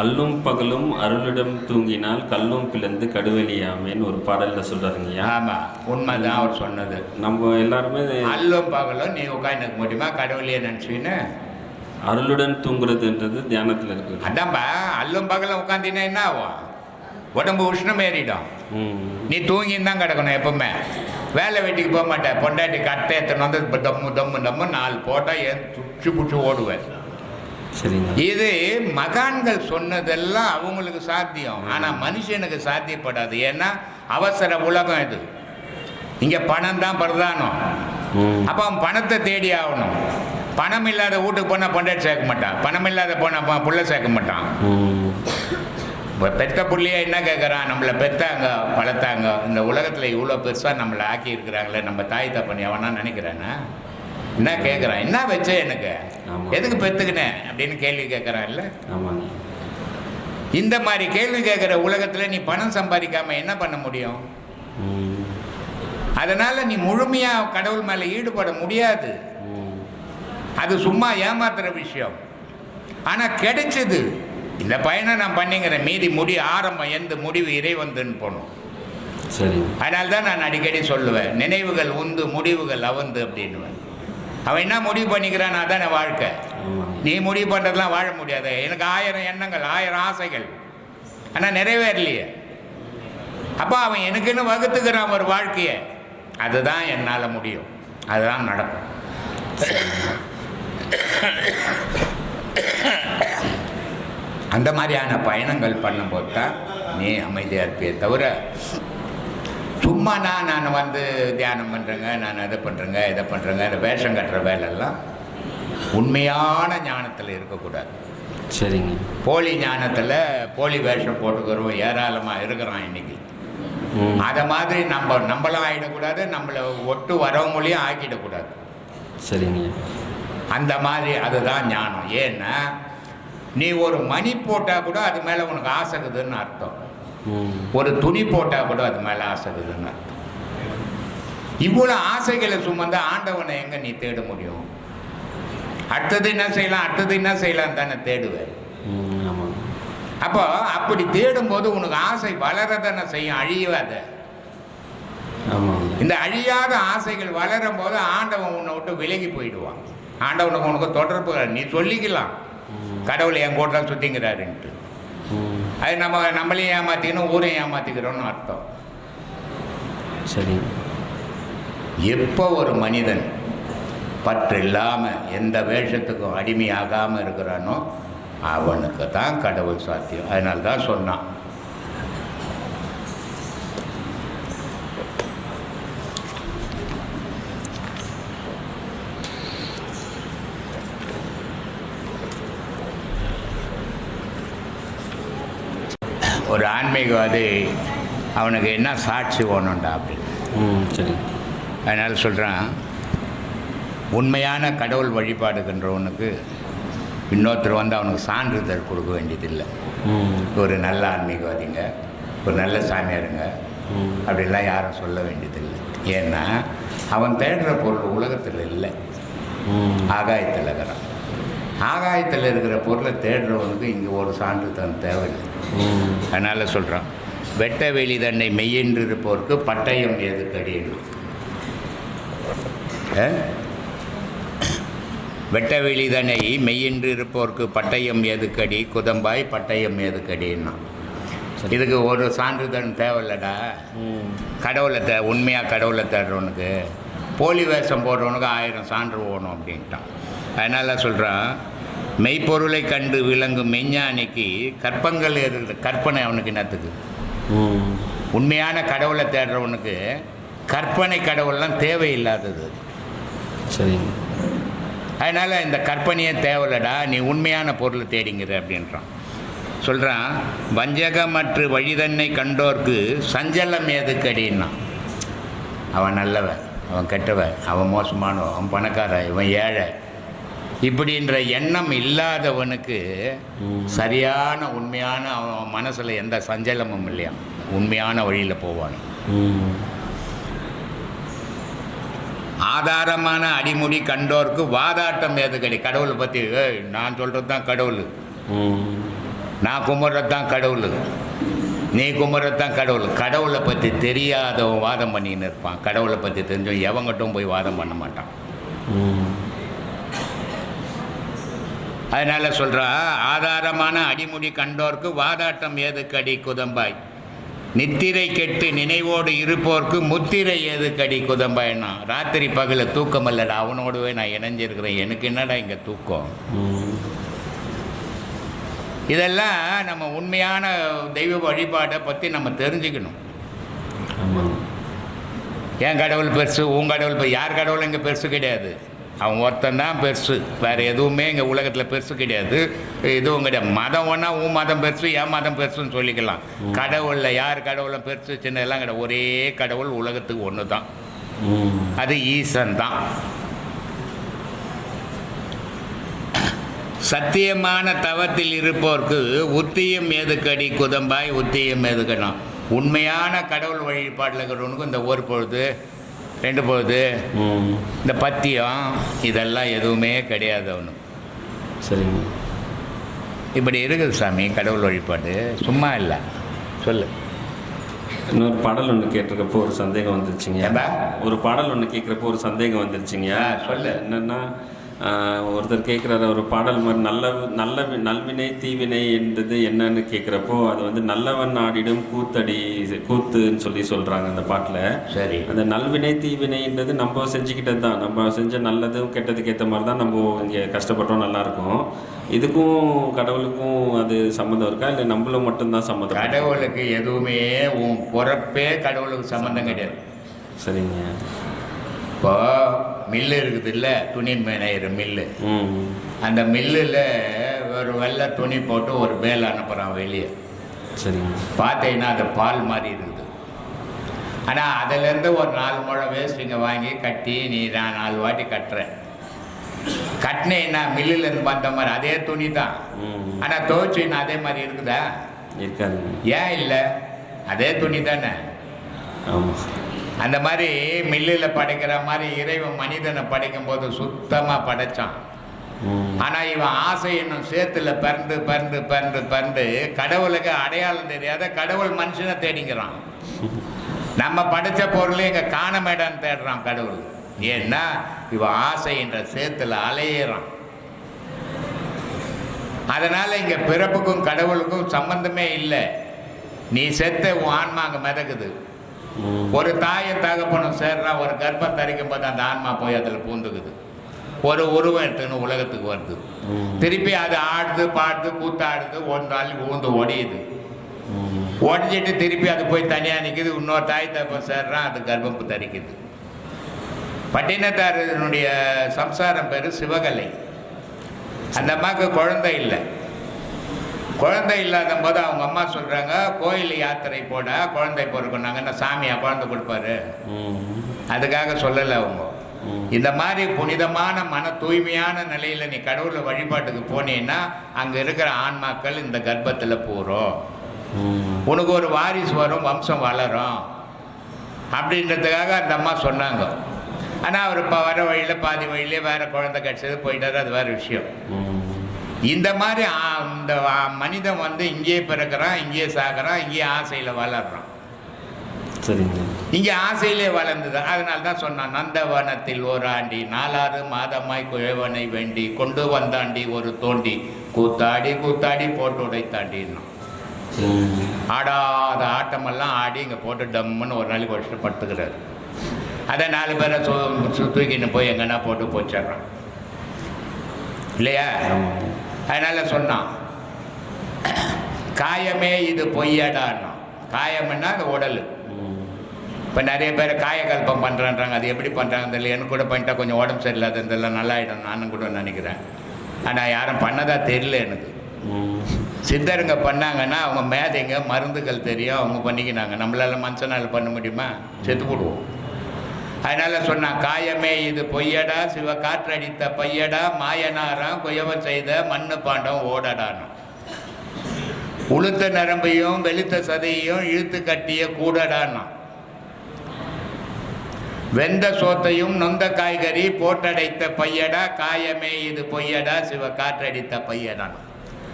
அல்லும் பகலும் அருளிடம் தூங்கினால் கல்லும் பிளந்து கடுவெளியாமேன்னு ஒரு பாடல்ல சொல்றாருங்கய்யா. ஆமா உண்மைதான் அவர் சொன்னது. நம்ம எல்லாருமே அல்லும் பகலும் நீ உட்காந்துக்க முடியுமா? கடவுளையே நினச்சின்னு அருளுடன் தூங்குறதுன்றது தியானத்துல இருக்கு. அதான்பா அல்லும் பகலும் உட்காந்தினா என்ன ஆகும்? உடம்பு உஷ்ணம் ஏறிடும். நீ தூங்கின்னு தான் கிடக்கணும் எப்பவுமே. வேலை வெட்டிக்கு போக மாட்டேன். பொண்டாட்டி கட்டை எத்தனை வந்து தம்மு தம்மு தம்மு நாலு போட்டால் ஏன் துச்சு புச்சு ஓடுவேன். சரிங்க. இது மகான்கள் சொன்னதெல்லாம் அவங்களுக்கு சாத்தியம். ஆனால் மனுஷனுக்கு சாத்தியப்படாது. ஏன்னா அவசர உலகம் இது. இங்கே பணம் தான் பிரதானம். அப்போ அவன் பணத்தை தேடி ஆகணும். பணம் இல்லாத வீட்டுக்கு போனால் பொண்டாட்டி சேர்க்க மாட்டான். பணம் இல்லாத போனால் புள்ள சேர்க்க மாட்டான். இப்போ பெத்த புள்ளைய என்ன கேட்குறான் நம்மளை பெத்தாங்க வளர்த்தாங்க. இந்த உலகத்தில் இவ்வளோ பெருசாக நம்மளை ஆக்கி இருக்கிறாங்களே நம்ம தாய் தப்பனி அவனா நினைக்கிறானா? என்ன கேட்குறான் என்ன வச்ச எனக்கு. எதுக்கு பெத்துக்கினேன் அப்படின்னு கேள்வி கேட்குறான் இல்லை ஆமாங்க இந்த மாதிரி கேள்வி கேட்குற உலகத்தில் நீ பணம் சம்பாதிக்காம என்ன பண்ண முடியும்? அதனால் நீ முழுமையாக கடவுள் மேலே ஈடுபட முடியாது. அது சும்மா ஏமாத்துற விஷயம். ஆனால் கிடைச்சது. இந்த பயணம் நான் பண்ணிங்கிறேன் மீதி முடி ஆரம்பம் எந்த முடிவு இறைவந்துன்னு போகணும். சரிங்க அதனால தான் நான் அடிக்கடி சொல்லுவேன் நினைவுகள் உந்து முடிவுகள் அவந்து அப்படின்னுவேன். அவன் என்ன முடிவு பண்ணிக்கிறான் அதானே வாழ்க்கை. நீ முடிவு பண்ணுறதுலாம் வாழ முடியாது. எனக்கு ஆயிரம் எண்ணங்கள் ஆயிரம் ஆசைகள். ஆனால் நிறைவேறலையே. அப்போ அவன் எனக்குன்னு வகுத்துக்கிறான் ஒரு வாழ்க்கையை. அதுதான் என்னால் முடியும். அதுதான் நடக்கும். அந்த மாதிரியான பயணங்கள் பண்ணும்போது தான் நீ அமைதியாக இருப்பியே தவிர சும்மா நான் நான் வந்து தியானம் பண்ணுறேங்க நான் அதை பண்ணுறேங்க இதை பண்ணுறேங்க இந்த வேஷம் கட்டுற வேலையெல்லாம் உண்மையான ஞானத்தில் இருக்கக்கூடாது. சரிங்க. போலி ஞானத்தில் போலி வேஷம் போட்டுக்கிறோம் ஏராளமாக இருக்கிறான் இன்னைக்கு. அதை மாதிரி நம்ம நம்மளும் ஆகிடக்கூடாது நம்மளை ஒட்டு வரவங்களையும் ஆக்கிடக்கூடாது. சரிங்க. அந்த மாதிரி அதுதான் ஞானம். ஏன்னா நீ ஒரு மணி போட்டால் கூட அது மேலே உனக்கு ஆசைக்குதுன்னு அர்த்தம். ம் ஒரு துணி போட்டால் கூட அது மேலே ஆசைக்குதுன்னு அர்த்தம். இவ்வளோ ஆசைகளை சுமந்து ஆண்டவனை எங்கே நீ தேட முடியும்? அடுத்தது என்ன செய்யலாம்? அடுத்தது என்ன செய்யலாம் தானே தேடுவேன் அப்போ அப்படி தேடும்போது உனக்கு ஆசை வளரதானே செய்யும்? அழியாத. இந்த அழியாத ஆசைகள் வளரும் போது ஆண்டவன் உன்னை விட்டு விலகி போயிடுவான். ஆண்டவனுக்கு உனக்கு தொடர்பு நீ சொல்லிக்கலாம். கடவுள் என் கூட தான் சுற்றிங்கிறாருன்ட்டு ம் அது நம்ம நம்மளையும் ஏமாற்றிக்கணும் ஊரையும் ஏமாற்றிக்கிறோன்னு அர்த்தம். சரிங்க எப்போ ஒரு மனிதன் பற்று இல்லாமல் எந்த வேஷத்துக்கும் அடிமையாகாமல் இருக்கிறானோ அவனுக்கு தான் கடவுள் சாத்தியம். அதனால தான் சொன்னான் ஒரு ஆன்மீகவாதி அவனுக்கு என்ன சாட்சி வேணும்டா அப்படின்னு சரிங்க அதனால் சொல்கிறான் உண்மையான கடவுள் வழிபாடுகின்றவனுக்கு இன்னொருத்தர் வந்து அவனுக்கு சான்றிதழ் கொடுக்க வேண்டியதில்லை. ஒரு நல்ல ஆன்மீகவாதிங்க ஒரு நல்ல சாமியாருங்க. அப்படிலாம் யாரும் சொல்ல வேண்டியதில்லை. ஏன்னா அவன் தேடுற பொருள் உலகத்தில் இல்லை. ஆகாயத்தில் இருக்கிறான். ஆகாயத்தில் இருக்கிற பொருளை தேடுறவனுக்கு இங்கே ஒரு சான்றிதழ் தேவையில்லை. ம். அதனால் சொல்கிறான் வெட்ட வெளி தன்னை மெய்யென்று இருப்போருக்கு பட்டயம் எதுக்கடின்னு வெட்ட வெளி தன்னை மெய்யென்று இருப்போருக்கு பட்டயம் எதுக்கடி குதம்பாய் பட்டயம் எதுக்கடின்னா இதுக்கு ஒரு சான்றிதழ் தேவையில்லடா. கடவுளை தே உண்மையாக கடவுளை தேடுறவனுக்கு போலி வேஷம் போடுறவனுக்கு ஆயிரம் சான்று போகணும் அப்படின்ட்டான். அதனால் சொல்கிறான் மெய்ப்பொருளை கண்டு விளங்கும் மெஞ்ஞானிக்கு கற்பங்கள் எது கற்பனை அவனுக்கு என்னத்துக்கு? உண்மையான கடவுளை தேடுறவனுக்கு கற்பனை கடவுள்லாம் தேவையில்லாதது. சரிங்க அதனால் இந்த கற்பனையே தேவையில்லடா நீ உண்மையான பொருளை தேடிங்கிற அப்படின்றான். சொல்கிறான் வஞ்சகமற்று வழிதன்னை கண்டோர்க்கு சஞ்சலம் எதுக்கடின்னா அவன் நல்லவன் அவன் கெட்டவன் அவன் மோசமானவன் அவன் பணக்காரன் இவன் ஏழை இப்படின்ற எண்ணம் இல்லாதவனுக்கு சரியான உண்மையான அவன் மனசில் எந்த சஞ்சலமும் இல்லையா? உண்மையான வழியில் போவான். ஆதாரமான அடிமுடி கண்டோர்க்கு வாதாட்டம் எதுக்கடி கடவுளை பற்றி நான் சொல்கிறது தான் கடவுள். நான் கும்பிட்றது தான் கடவுள். நீ கும்பிட்றதான் கடவுள். கடவுளை பற்றி தெரியாதவன் வாதம் பண்ணின்னு இருப்பான். கடவுளை பற்றி தெரிஞ்சவன் எவங்கிட்டும் போய் வாதம் பண்ண மாட்டான். அதனால சொல்றா ஆதாரமான அடிமுடி கண்டோர்க்கு வாதாட்டம் ஏதுக்கடி குதம்பாய்? நித்திரை கெட்டு நினைவோடு இருப்போர்க்கு முத்திரை ஏதுக்கடி குதம்பாய்னா? ராத்திரி பகல தூக்கம் இல்லடா அவனோடவே நான் இணைஞ்சிருக்கிறேன். எனக்கு என்னடா இங்கே தூக்கம்? இதெல்லாம் நம்ம உண்மையான தெய்வ வழிபாட்டை பற்றி நம்ம தெரிஞ்சுக்கணும். என் கடவுள் பெருசு உன் கடவுள் யார் கடவுள் இங்கே பெருசு கிடையாது. அவன் ஒருத்தன் தான் பெருசு. வேறு எதுவுமே இங்கே உலகத்தில் பெருசு கிடையாது. எதுவும் கிடையாது மதம் ஒன்றா உன் மதம் பெருசு என் மதம் பெருசுன்னு சொல்லிக்கலாம். கடவுளில் யார் கடவுளும் பெருசு சின்னதெல்லாம் கிடையாது. ஒரே கடவுள் உலகத்துக்கு ஒன்று தான் அது ஈசன் தான் சத்தியமான தவத்தில் இருப்போர்க்கு உத்தியம் ஏதுக்கடி குதம்பாய் உத்தியம் ஏதுக்கணும் உண்மையான கடவுள் வழிபாட்டில் இருக்கிறவனுக்கு இந்த ஒரு பொழுது ரெண்டு பொழுது ம். இந்த பத்தியம் இதெல்லாம் எதுவுமே கிடையாது அவனுக்கு சரிங்க. இப்படி இருக்குது சாமி கடவுள் வழிபாடு. சும்மா இல்லை. சொல்லு. இன்னொரு பாடல் ஒன்று கேட்டிருக்கப்போ ஒரு சந்தேகம் வந்துருச்சுங்க? ஒரு பாடல் ஒன்று கேட்குறப்போ ஒரு சந்தேகம் வந்துருச்சுங்க. சொல்லு. என்னன்னா ஒருத்தர் கேட்குறாரு ஒரு பாடல் மாதிரி நல்ல நல்ல நல்வினை தீவினை என்றது என்னன்னு கேட்குறப்போ அது வந்து நல்லவன் ஆடிடும் கூத்தடி கூத்துன்னு சொல்லி சொல்கிறாங்க அந்த பாட்டில். சரி. அந்த நல்வினை தீவினைன்றது நம்ம செஞ்சுக்கிட்டது தான். நம்ம செஞ்ச நல்லதும் கெட்டதுக்கு ஏற்ற மாதிரி தான் நம்ம இங்கே கஷ்டப்பட்டோம் நல்லா இருக்கும். இதுக்கும் கடவுளுக்கும் அது சம்மந்தம் இருக்கா? இல்லை நம்மளும் மட்டும்தான் சம்மந்தம் கடவுளுக்கு எதுவுமே உன் பிறப்பே கடவுளுக்கு சம்மந்தம் கிடையாது. சரிங்க. இப்போ மில்லு இருக்குது இல்லை துணி மேனையிற மில்லு. அந்த மில்லில் ஒரு வெள்ளை துணி போட்டு ஒரு பேல் அனுப்புகிறான் வெளியே. சரிங்க. பார்த்தீங்கன்னா அது பால் மாதிரி இருக்குது. ஆனால் அதிலேருந்து ஒரு நாலு முழம் வேஸ்ட்டுங்க வாங்கி கட்டி நீ நான் நாலு வாட்டி கட்டுற கட்டினேன்னா மில்லுலேருந்து வந்த மாதிரி அதே துணி தான். ஆனால் துவைச்சின்னா அதே மாதிரி இருக்குதா? இருக்காதுங்க. ஏன் இல்லை? அதே துணி தானே? ஆமாம் அந்த மாதிரி மில்லில் படைக்கிற மாதிரி இறைவன் மனிதனை படைக்கும்போது சுத்தமாக படைச்சான். ஆனால் இவன் ஆசை என்னும் சேத்துல பிறந்து பிறந்து பிறந்து பிறந்து கடவுளுக்கு அடையாளம் தெரியாத கடவுள் மனுஷனை தேடிங்கிறான். நம்ம படைச்ச பொருளை இங்கே காணமேடான்னு தேடுறான் கடவுள். ஏன்னா இவன் ஆசை என்ற சேத்துல அலையிறான். அதனால இங்க பிறப்புக்கும் கடவுளுக்கும் சம்பந்தமே இல்லை. நீ செத்த உன் ஆன்மா அங்கே மிதக்குது. ஒரு தாயை தகப்பனும் சேர்றா ஒரு கர்ப்பம் தரிக்கும் போது அந்த ஆன்மா போய் அதில் பூந்துக்குது. ஒரு உருவம் எடுத்துன்னு உலகத்துக்கு வருது. திருப்பி அது ஆடுது பாடுது கூத்தாடுது ஒரு நாள் ஊந்து ஒடியுது. ம். ஒடிஞ்சிட்டு திருப்பி அது போய் தனியாக நிற்குது இன்னொரு தாய் தகப்பன் சேர்றான் அது கர்ப்பம் தரிக்குது. பட்டினத்தாரனுடைய சம்சாரம் பேர் சிவகலை. அந்த அம்மாவுக்கு குழந்தை இல்லை. குழந்தை இல்லாத போது அவங்க அம்மா சொல்கிறாங்க கோயில் யாத்திரை போட குழந்தை பிறக்குனாங்கன்னா சாமியா குழந்தை கொடுப்பாரு? அதுக்காக சொல்லலை அவங்க. இந்த மாதிரி புனிதமான மன தூய்மையான நிலையில் நீ கடவுளை வழிபாட்டுக்கு போனீன்னா அங்கே இருக்கிற ஆன்மாக்கள் இந்த கர்ப்பத்தில் பூரும். உனக்கு ஒரு வாரிசு வரும் வம்சம் வளரும். அப்படின்றதுக்காக அந்த அம்மா சொன்னாங்க. ஆனால் அவர் இப்போ வர வழியில் பாதி வழியிலே வேறு குழந்தை கிடச்சது போயிட்டாரு அது வேறு விஷயம். இந்த மாதிரி இந்த மனிதன் வந்து இங்கேயே பிறக்கிறான் இங்கேயே சாகிறான் இங்கேயே ஆசையில் வளர்றான். சரிங்க. இங்கே ஆசையிலே வளர்ந்தது. அதனால தான் சொன்னான் நந்தவனத்தில் ஓராண்டி நாலாறு மாதமாய் குழவனை வேண்டி கொண்டு வந்தாண்டி ஒரு தோண்டி. கூத்தாடி கூத்தாடி போட்டு உடைத்தாண்டின்னான் ம் ஆடாத ஆட்டமெல்லாம் ஆடி இங்கே போட்டு டம்முன்னு ஒரு நாளைக்கு வச்சுட்டு படுத்துக்கிறாரு அதை நாலு பேரை சு தூக்கின்னு போய் எங்கன்னா போட்டு போச்சிடுறான். இல்லையா? அதனால் சொன்னான் காயமே இது பொய்யடான்னா காயம்னா அந்த உடல். இப்போ நிறைய பேர் காயக்கல்பம் பண்ணுறான்றாங்க அது எப்படி பண்ணுறாங்க தெரியல. எனக்கு கூட பண்ணிட்டா கொஞ்சம் உடம்பு சரியில்லாத இதெல்லாம் நல்லாயிடும். நானும் கூட நினைக்கிறேன். ஆனால் யாரும் பண்ணதா தெரியல எனக்கு. சித்தருங்க பண்ணாங்கன்னா அவங்க மேதைங்க மருந்துகள் தெரியும். அவங்க பண்ணிக்கினாங்க. நம்மளால மனுஷனால் பண்ண முடியுமா? செத்து போடுவோம். அதனால சொன்னான் காயமே இது பொய்யடா சிவ காற்றடித்த பையடா மாயனாராம் குயவன் செய்த மண்ணு பாண்டம் ஓடடான்னு உளுத்த நரம்பையும் வெளுத்த சதையையும் இழுத்து கட்டிய கூடடான்னா வெந்த சோத்தையும் நொந்த காய்கறி போட்டடைத்த பையடா காயமே இது பொய்யடா சிவ காற்றடித்த பையடான்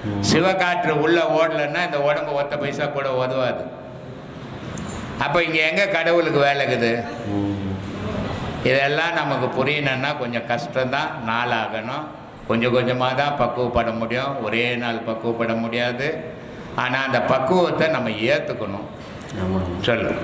சிவ சிவகாற்று உள்ள ஓடலைன்னா இந்த உடம்பு ஒத்த பைசா கூட உதவாது. அப்போ இங்கே எங்கே கடவுளுக்கு வேலை இருக்குது? இதெல்லாம் நமக்கு புரியணும்னா கொஞ்சம் கஷ்டம்தான். நாளாகணும். கொஞ்சம் கொஞ்சமாக தான் பக்குவப்பட முடியும். ஒரே நாள் பக்குவப்பட முடியாது. ஆனால் அந்த பக்குவத்தை நம்ம ஏற்றுக்கணும் சொல்லு.